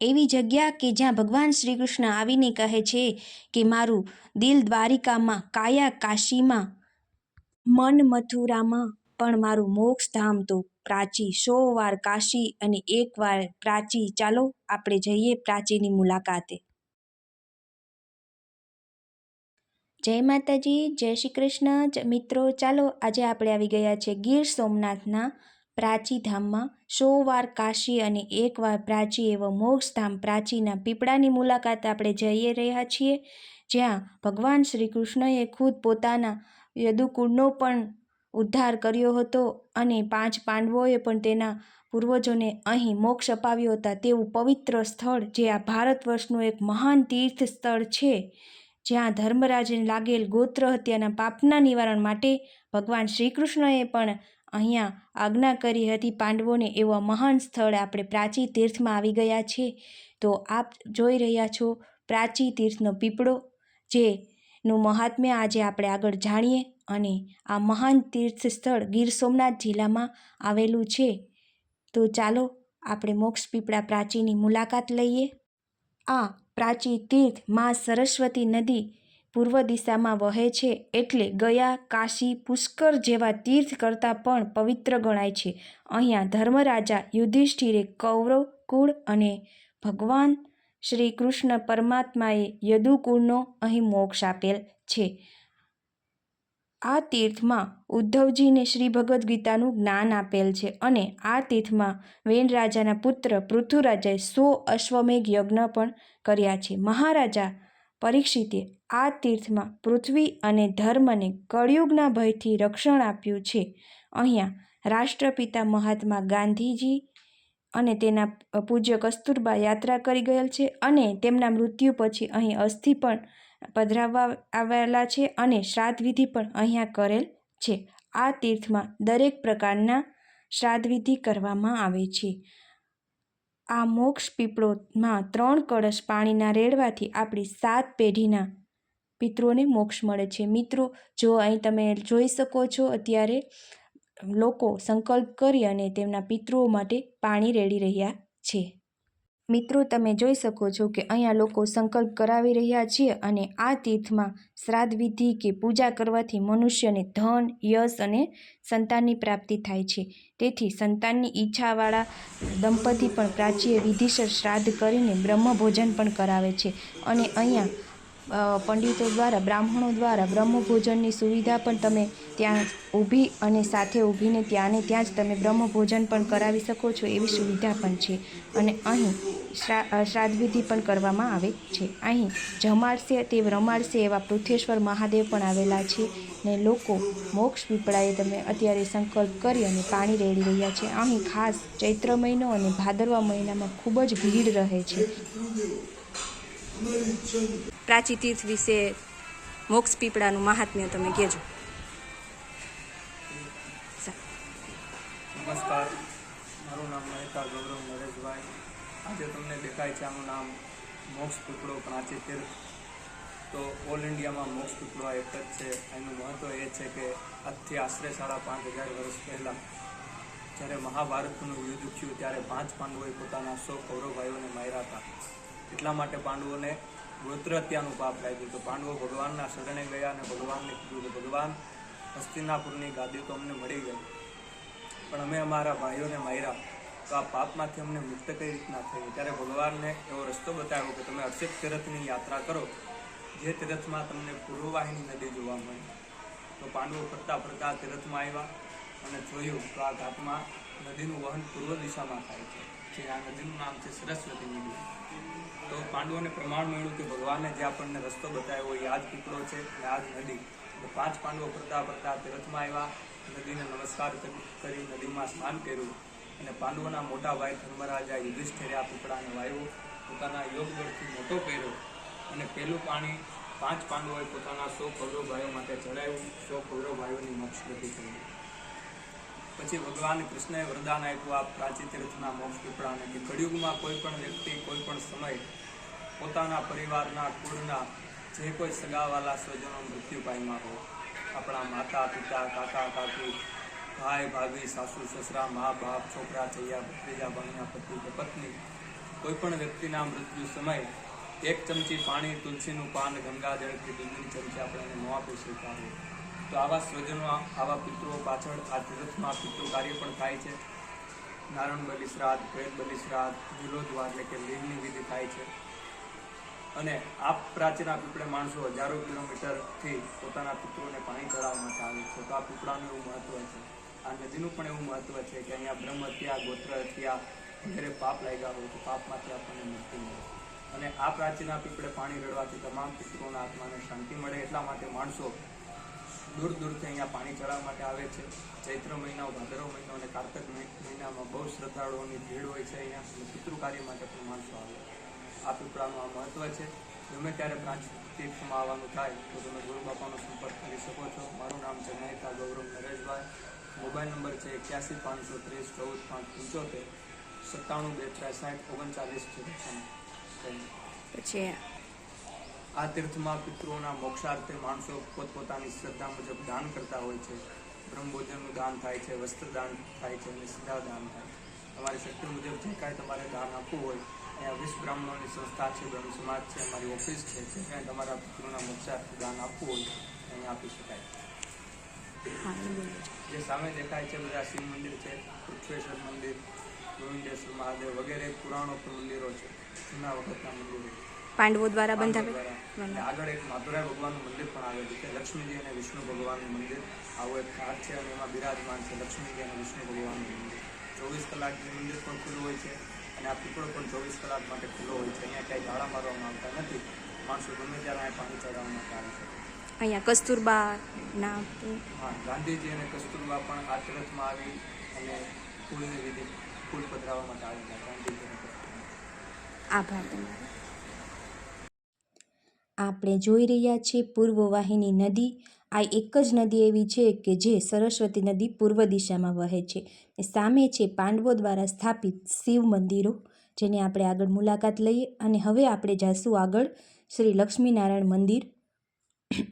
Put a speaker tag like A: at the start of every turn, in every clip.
A: એવી જગ્યા કે જ્યાં ભગવાન શ્રી કૃષ્ણ આવીને કહે છે કે મારું દિલ દ્વારિકામાં, કાયા કાશીમાં, મન મથુરામાં પણ મારું મોક્ષ ધામ તો પ્રાચી સો વાર કાશી અને એક વાર પ્રાચી. ચાલો આપણે જઈએ પ્રાચીની મુલાકાતે. જય માતાજી, જય શ્રી કૃષ્ણ. મિત્રો, ચાલો આજે આપણે આવી ગયા છે ગીર સોમનાથના પ્રાચી ધામમાં સો વાર કાશી અને એકવાર પ્રાચી એવો મોક્ષધામ પ્રાચીના પીપળાની મુલાકાત આપણે જઈ રહ્યા છીએ, જ્યાં ભગવાન શ્રી કૃષ્ણએ ખુદ પોતાના યદુકુળનો પણ ઉદ્ધાર કર્યો હતો અને પાંચ પાંડવોએ પણ તેના પૂર્વજોને અહીં મોક્ષ અપાવ્યો હતા. તેવું પવિત્ર સ્થળ જે આ ભારત વર્ષનું એક મહાન તીર્થ સ્થળ છે, જ્યાં ધર્મરાજને લાગેલ ગોત્ર હત્યાના પાપના નિવારણ માટે ભગવાન શ્રી કૃષ્ણએ પણ અહીંયા આજ્ઞા કરી હતી પાંડવોને એવા મહાન સ્થળ આપણે પ્રાચી તીર્થમાં આવી ગયા છે. તો આપ જોઈ રહ્યા છો પ્રાચી તીર્થનો પીપળો, જેનું મહાત્મ્ય આજે આપણે આગળ જાણીએ અને આ મહાન તીર્થ સ્થળ ગીર સોમનાથ જિલ્લામાં આવેલું છે. તો ચાલો આપણે મોક્ષ પીપળા પ્રાચીની મુલાકાત લઈએ. આ પ્રાચી તીર્થ મા સરસ્વતી નદી પૂર્વ દિશામાં વહે છે એટલે ગયા કાશી પુષ્કર જેવા તીર્થ કરતાં પણ પવિત્ર ગણાય છે. અહીંયા ધર્મરાજા યુધિષ્ઠિરે કૌરવ કુળ અને ભગવાન શ્રી કૃષ્ણ પરમાત્માએ યદુકુળનો અહીં મોક્ષ આપેલ છે. આ તીર્થમાં ઉદ્ધવજીને શ્રી ભગવદ્ ગીતાનું જ્ઞાન આપેલ છે અને આ તીર્થમાં વેન રાજાના પુત્ર પૃથુરાજાએ સો અશ્વમેઘ યજ્ઞ પણ કર્યા છે. મહારાજા પરીક્ષિતે આ તીર્થમાં પૃથ્વી અને ધર્મને કળિયુગના ભયથી રક્ષણ આપ્યું છે. અહીંયા રાષ્ટ્રપિતા મહાત્મા ગાંધીજી અને તેના પૂજ્ય કસ્તુરબા યાત્રા કરી ગયેલ છે અને તેમના મૃત્યુ પછી અહીં અસ્થિ પણ પધરાવવા આવેલા છે અને શ્રાદ્ધ વિધિ પણ અહીંયા કરેલ છે. આ તીર્થમાં દરેક પ્રકારના શ્રાદ્ધ વિધિ કરવામાં આવે છે. આ મોક્ષ પીપળોમાં ત્રણ કળશ પાણીના રેડવાથી આપણી સાત પેઢીના પિતૃઓને મોક્ષ મળે છે. મિત્રો, જો અહીં તમે જોઈ શકો છો, અત્યારે લોકો સંકલ્પ કરી અને તેમના પિતૃઓ માટે પાણી રેડી રહ્યા છે. મિત્રો, તમે જોઈ શકો છો કે અહીંયા લોકો સંકલ્પ કરાવી રહ્યા છે અને આ તીર્થમાં શ્રાદ્ધ વિધિ કે પૂજા કરવાથી મનુષ્યને ધન, યશ અને સંતાનની પ્રાપ્તિ થાય છે. તેથી સંતાનની ઈચ્છાવાળા દંપતી પણ પ્રાચીએ વિધિસર શ્રાદ્ધ કરીને બ્રહ્મભોજન પણ કરાવે છે. અને અહીંયા પંડિતો દ્વારા, બ્રાહ્મણો દ્વારા બ્રહ્મભોજનની સુવિધા પણ તમે ત્યાં ઊભી અને સાથે ઊભીને ત્યાંને ત્યાં જ તમે બ્રહ્મભોજન પણ કરાવી શકો છો એવી સુવિધા પણ છે. અને અહીં શ્રાદ્ધવિધિ શ્રાદ્ધ વિધિ પણ કરવામાં આવે છે. અહીં જમાડશે તે રમાડશે એવા પૃથ્વેશ્વર મહાદેવ પણ આવેલા છે ને લોકો મોક્ષ પીપળાએ તમે અત્યારે સંકલ્પ કરી અને પાણી રેડી રહ્યા છે. અહીં ખાસ ચૈત્ર મહિનો અને ભાદરવા મહિનામાં ખૂબ જ ભીડ રહે છે. પ્રાચી તીર્થ વિશે મોક્ષ પીપળાનું મહાત્મ્ય તમે કહેજો.
B: નમસ્કાર. મારું નામ મહેતા ગૌરવ નરેશભાઈ. આજે તમને દેખાય છે આનું નામ મોક્ષ પીપળો પ્રાચી તીર્થ. તો ઓલ ઇન્ડિયામાં મોક્ષ પીપળો એક જ છે. એનું મહત્ત્વ એ છે કે આજથી આશરે સાડા પાંચ હજાર વર્ષ પહેલાં જ્યારે મહાભારતનું યુદ્ધ થયું, ત્યારે પાંચ પાંડવોએ પોતાના સો કૌરવભાઈઓને માર્યા હતા. એટલા માટે પાંડવોને ગોત્ર હત્યાનું પાપ લાગ્યું તો પાંડવો ભગવાનના શરણે ગયા અને ભગવાનને કીધું કે, ભગવાન, હસ્તિનાપુરની ગાદી તો અમને મળી ગઈ, પણ અમે અમારા ભાઈઓને માર્યા. તો આ પાપમાંથી અમને મુક્ત કઈ રીતના થઈ ત્યારે ભગવાનને એવો રસ્તો બતાવ્યો કે, તમે અક્ષિત તીરથની યાત્રા કરો, જે તીરથમાં તમને પૂર્વવાહિની નદી જોવા મળી. તો પાંડવો ફરતા ફરતા તીર્થમાં આવ્યા. અને જોયું તો આ ઘાટમાં નદીનું વહન પૂર્વ દિશામાં થાય છે, જે આ નદીનું નામ છે સરસ્વતી નદી. તો પાંડવોને પ્રમાણ મળ્યું કે ભગવાને જે આપણને રસ્તો બતાવ્યો એ આ જ પીપળો છે અને આ જ નદી. તો પાંચ પાંડવો ફરતા ફરતા તીરથમાં આવ્યા, નદીને નમસ્કાર કરી નદીમાં સ્નાન કર્યું અને પાંડવોના મોટા ભાઈ ધર્મરાજા યુધિષ્ઠિરે આ પીપળાને વાયો પોતાના યોગ બળથી મોટો કર્યો અને પહેલું પાણી પાંચ પાંડવોએ પોતાના સો કૌરવ ભાઈઓ માટે ચડાવ્યું સો કૌરવ ભાઈઓની મોક્ષ ગતિ કરી પછી ભગવાન કૃષ્ણએ વરદાન આપ્યું આ પ્રાચી તીર્થના મોક્ષ પીપળાને કે કળિયુગમાં કોઈ પણ વ્યક્તિ, કોઈ પણ સમય પોતાના પરિવારના, કુળના જે કોઈ સગાવાલા સ્વજનો મૃત્યુ પામ્યા હોય. આપણા માતા, પિતા, કાકા, કાકી, ભાઈ, ભાભી, સાસુ, સસરા, મા, બાપ, છોકરા, ચૈયા, ભત્રીજા ભાઈના પતિ કે પત્ની કોઈ પણ વ્યક્તિના મૃત્યુ સમયે એક ચમચી પાણી, તુલસીનું પાન, ગંગાજળ કે દૂધની ચમચી આપણે ન આપી હોય તો આવા સ્વજનો, આવા પિત્રો પાછળ આ તીર્થમાં પિતૃ કાર્ય પણ થાય છે. નારણ બલિ શ્રાદ્ધ પ્રેત બલિ શ્રાદ્ધ વિલોદ્વાર એટલે કે લીલની વિધિ થાય છે. અને આ પ્રાચીના પીપળે માણસો હજારો કિલોમીટરથી પોતાના પિતૃઓને પાણી ચડાવવા માટે આવે છે. તો આ પીપળાનું એવું મહત્વ છે. આ નદીનું પણ એવું મહત્વ છે કે અહીંયા બ્રહ્મ હત્યા ગોત્ર હત્યા વગેરે પાપ લાગ્યા હોય તો પાપમાંથી આપણને મુક્તિ મળે. અને આ પ્રાચીના પીપળે પાણી રડવાથી તમામ પિતૃઓના આત્માને શાંતિ મળે. એટલા માટે માણસો દૂર દૂરથી અહીંયા પાણી ચડાવવા માટે આવે છે. ચૈત્ર મહિનો ભાદરવ મહિનો અને કારતક મહિનામાં બહુ શ્રદ્ધાળુઓની ભીડ હોય છે અહીંયા અને પિતૃ કાર્ય માટે પણ માણસો આવે આ પીપળાનું આ મહત્વ છે. ગમે ત્યારે પ્રાંત તીર્થમાં આવવાનું થાય, તો તમે ગુરુ બાપાનો સંપર્ક કરી શકો છો. મારું નામ છે મહેતા ગૌરવ નરેશભાઈ. મોબાઈલ નંબર છે એક્યાસી પાંચસો ત્રીસ ચૌદ પાંચ પંચોતેર. સત્તાણું બે ત્રેસાઠ ઓગણચાલીસ છે
A: પછી
B: આ તીર્થમાં પિતૃઓના મોક્ષાર્થે માણસો પોતપોતાની શ્રદ્ધા મુજબ દાન કરતા હોય છે. બ્રહ્મભોજનનું દાન થાય છે, વસ્ત્રદાન થાય છે અને સીધા દાન થાય છે. તમારી શક્તિ મુજબ જે કાંઈ તમારે દાન આપવું હોય, અહીંયા વીસ બ્રાહ્મણોની સંસ્થા છે, બ્રહ્મ સમાજ છે, અમારી ઓફિસ છે, જે કાંઈ તમારા પિતૃના મોક્ષાર્થે દાન આપવું હોય, અહીંયા આપી શકાય જે સામે દેખાય છે બધા શિવ મંદિર છે, પૃથ્વેશ્વર મંદિર, ગોવિંદેશ્વર મહાદેવ વગેરે પુરાણો મંદિરો છે, જૂના વખતના મંદિરો
A: પાંડવો દ્વારા બંધાવે
B: આગળ એક માધુરાય ભગવાનનું મંદિર પણ આવેલું છે. લક્ષ્મીજી અને વિષ્ણુ ભગવાનનું મંદિર. આવો એક ઘાટ છે અને એમાં બિરાજમાન છે લક્ષ્મીજી અને વિષ્ણુ ભગવાનનું મંદિર. ચોવીસ કલાકનું મંદિર પણ ખુલ્લું હોય છે અને આ પીપળો પણ ચોવીસ કલાક માટે ખુલ્લો હોય છે. અહીંયા ક્યાંય ઝાડા મારવામાં આવતા નથી. માણસો ગમે ત્યારે અહીંયા પાણી ચડાવવા આવે છે.
A: અહીંયા કસ્તુરબા ના
B: હા ગાંધીજી અને કસ્તુરબા પણ આ તીર્થમાં આવી અને ફૂલની વિધિ ફૂલ પધરાવવા માટે આવેલા ગાંધીજી
A: આભાર તમારો. આપણે જોઈ રહ્યા છીએ પૂર્વ વાહિની નદી. આ એક જ નદી એવી છે કે જે સરસ્વતી નદી પૂર્વ દિશામાં વહે છે સામે છે પાંડવો દ્વારા સ્થાપિત શિવ મંદિરો, જેની આપણે આગળ મુલાકાત લઈએ અને હવે આપણે જાશું આગળ શ્રી લક્ષ્મીનારાયણ મંદિર,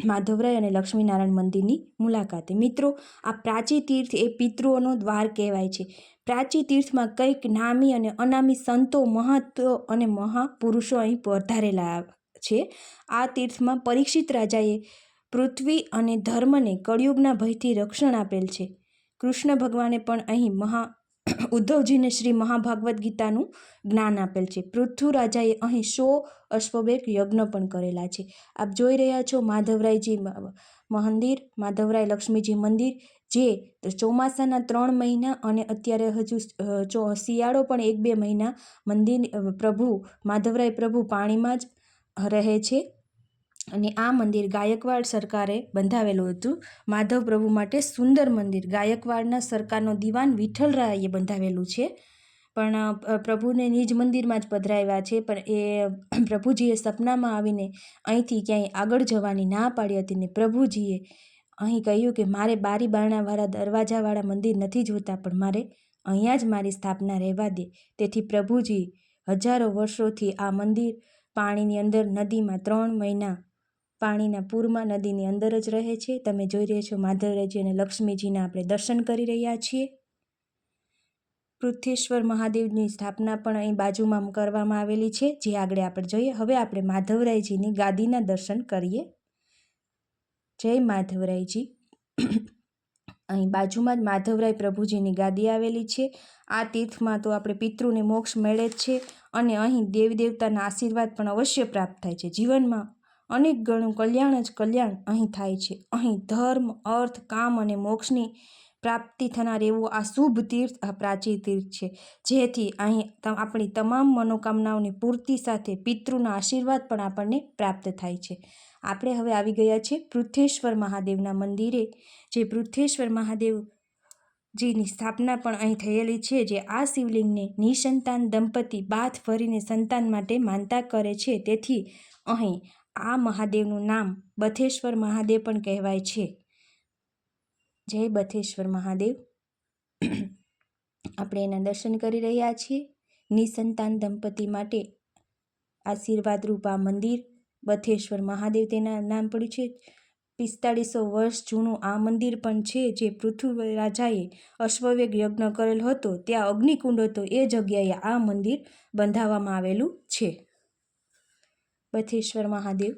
A: માધવરાય અને લક્ષ્મીનારાયણ મંદિરની મુલાકાતે. મિત્રો, આ પ્રાચી તીર્થ એ પિતૃઓનો દ્વાર કહેવાય છે. પ્રાચી તીર્થમાં કંઈક નામી અને અનામી સંતો, મહત્વ અને મહાપુરુષો અહીં પધારેલા છે. આ તીર્થમાં પરીક્ષિત રાજાએ પૃથ્વી અને ધર્મને કળિયુગના ભયથી રક્ષણ આપેલ છે. કૃષ્ણ ભગવાને પણ અહીં મહા ઉદ્ધવજીને શ્રી મહાભાગવત ગીતાનું જ્ઞાન આપેલ છે. પૃથ્વી રાજાએ અહીં સો અશ્વમેઘ યજ્ઞ પણ કરેલા છે. આપ જોઈ રહ્યા છો માધવરાયજી મંદિર માધવરાય લક્ષ્મીજી મંદિર, જે ચોમાસાના ત્રણ મહિના અને અત્યારે હજુ શિયાળો પણ એક બે મહિના મંદિર પ્રભુ, માધવરાય પ્રભુ પાણીમાં જ રહે છે. અને આ મંદિર ગાયકવાડ સરકારે બંધાવેલું હતું. માધવ પ્રભુ માટે સુંદર મંદિર. ગાયકવાડના સરકારનો દિવાન વિઠ્ઠલરાયે બંધાવેલું છે. પણ પ્રભુને નિજ મંદિરમાં જ પધરાવ્યા છે. પણ એ પ્રભુજીએ સપનામાં આવીને અહીંથી ક્યાંય આગળ જવાની ના પાડી હતી ને પ્રભુજીએ અહીં કહ્યું કે, મારે બારી બારણાવાળા દરવાજાવાળા મંદિર નથી જોતા, પણ મારે અહીંયા જ મારી સ્થાપના રહેવા દે. તેથી પ્રભુજી હજારો વર્ષોથી આ મંદિર પાણીની અંદર નદીમાં ત્રણ મહિના પાણીના પૂરમાં નદીની અંદર જ રહે છે. તમે જોઈ રહ્યા છો માધવરાયજી અને લક્ષ્મીજીના આપણે દર્શન કરી રહ્યા છીએ. પૃથ્વેશ્વર મહાદેવની સ્થાપના પણ અહીં બાજુમાં કરવામાં આવેલી છે. જે આગળ આપણે જોઈએ, હવે આપણે માધવરાયજીની ગાદીના દર્શન કરીએ. જય માધવરાયજી. અહીં બાજુમાં જ માધવરાય પ્રભુજીની ગાદી આવેલી છે. આ તીર્થમાં તો આપણે પિતૃને મોક્ષ મળે જ છે. અને અહીં દેવી દેવતાના આશીર્વાદ પણ અવશ્ય પ્રાપ્ત થાય છે. જીવનમાં અનેક ગણું કલ્યાણ જ કલ્યાણ અહીં થાય છે. અહીં ધર્મ, અર્થ, કામ અને મોક્ષની પ્રાપ્તિ થનાર એવું આ શુભ તીર્થ, આ પ્રાચીન તીર્થ છે. જેથી અહીં આપણી તમામ મનોકામનાઓની પૂર્તિ સાથે પિતૃના આશીર્વાદ પણ આપણને પ્રાપ્ત થાય છે. આપણે હવે આવી ગયા છે પૃથ્વેશ્વર મહાદેવના મંદિરે. જે પૃથ્વેશ્વર મહાદેવ જીની સ્થાપના પણ અહીં થયેલી છે, જે આ શિવલિંગને નિસંતાન દંપતી બાથ ભરીને સંતાન માટે માનતા કરે છે. તેથી અહીં આ મહાદેવનું નામ બથેશ્વર મહાદેવ પણ કહેવાય છે. જય બથેશ્વર મહાદેવ. આપણે એના દર્શન કરી રહ્યા છીએ. નિસંતાન દંપતી માટે આશીર્વાદરૂપ આ મંદિર બથેશ્વર મહાદેવ તેના નામ પડ્યું છે. પિસ્તાળીસો વર્ષ જૂનું આ મંદિર પણ છે જે પૃથ્વી રાજાએ અશ્વવેગ યજ્ઞ કરેલ હતો. ત્યાં અગ્નિકુંડ હતો. એ જગ્યાએ આ મંદિર બંધાવવામાં આવેલું છે. બથેશ્વર મહાદેવ.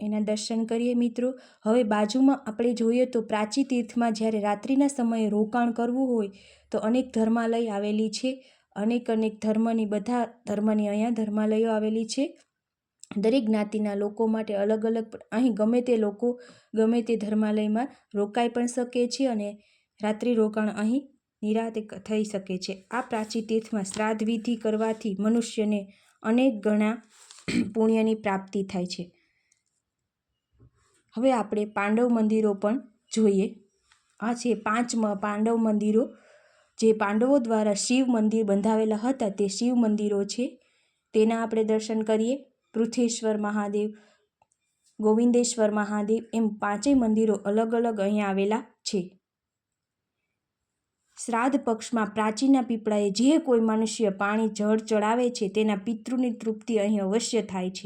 A: એના દર્શન કરીએ મિત્રો. હવે બાજુમાં આપણે જોઈએ તો પ્રાચી તીર્થમાં જ્યારે રાત્રિના સમયે રોકાણ કરવું હોય તો અનેક ધર્માલય આવેલી છે. અનેક અનેક ધર્મની બધા ધર્મની અહીંયા ધર્માલયો આવેલી છે. દરેક જ્ઞાતિના લોકો માટે અલગ અલગ અહીં ગમે તે લોકો ગમે તે ધર્માલયમાં રોકાઈ પણ શકે છે અને રાત્રિ રોકાણ અહીં નિરાતે થઈ શકે છે. આ પ્રાચી તીર્થમાં શ્રાદ્ધ વિધિ કરવાથી મનુષ્યને અનેક ગણા પુણ્યની પ્રાપ્તિ થાય છે. હવે આપણે પાંડવ મંદિરો પણ જોઈએ. આ છે પાંચ પાંડવ મંદિરો. જે પાંડવો દ્વારા શિવ મંદિર બંધાવેલા હતા તે શિવ મંદિરો છે. તેના આપણે દર્શન કરીએ. પૃથ્વેશ્વર મહાદેવ, ગોવિંદેશ્વર મહાદેવ એમ પાંચેય મંદિરો અલગ અલગ અહીં આવેલા છે. શ્રાદ્ધ પક્ષમાં પ્રાચીના પીપળાએ જે કોઈ મનુષ્ય પાણી જળ ચડાવે છે તેના પિતૃની તૃપ્તિ અહીં અવશ્ય થાય છે.